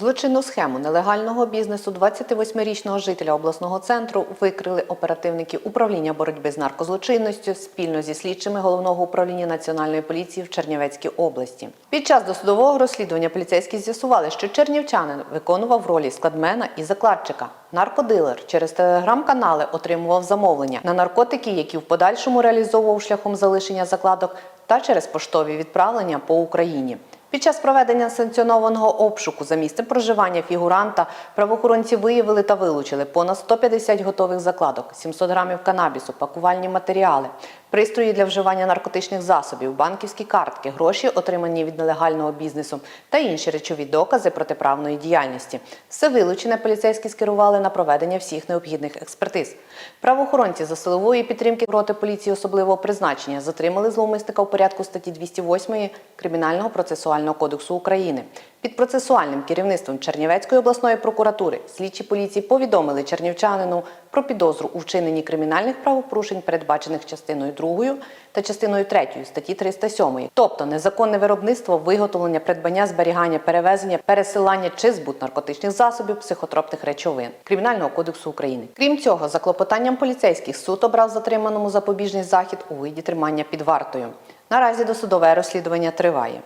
Злочинну схему нелегального бізнесу 28-річного жителя обласного центру викрили оперативники управління боротьби з наркозлочинністю спільно зі слідчими головного управління національної поліції в Чернівецькій області. Під час досудового розслідування поліцейські з'ясували, що чернівчанин виконував ролі складмена і закладчика. Наркодилер через телеграм-канали отримував замовлення на наркотики, які в подальшому реалізовував шляхом залишення закладок та через поштові відправлення по Україні. Під час проведення санкціонованого обшуку за місцем проживання фігуранта правоохоронці виявили та вилучили понад 150 готових закладок, 700 грамів канабісу, пакувальні матеріали, пристрої для вживання наркотичних засобів, банківські картки, гроші, отримані від нелегального бізнесу та інші речові докази протиправної діяльності. Все вилучене поліцейські скерували на проведення всіх необхідних експертиз. Правоохоронці за силової підтримки роти поліції особливого призначення затримали зловмисника у порядку статті 208 Кримінального процесуального кодексу України. Під процесуальним керівництвом Чернівецької обласної прокуратури слідчі поліції повідомили чернівчанину про підозру у вчиненні кримінальних правопорушень, передбачених частиною 2 та частиною 3 статті 307, тобто незаконне виробництво, виготовлення, придбання, зберігання, перевезення, пересилання чи збут наркотичних засобів, психотропних речовин Кримінального кодексу України. Крім цього, за клопотанням поліцейських суд обрав затриманому запобіжний захід у виді тримання під вартою. Наразі досудове розслідування триває.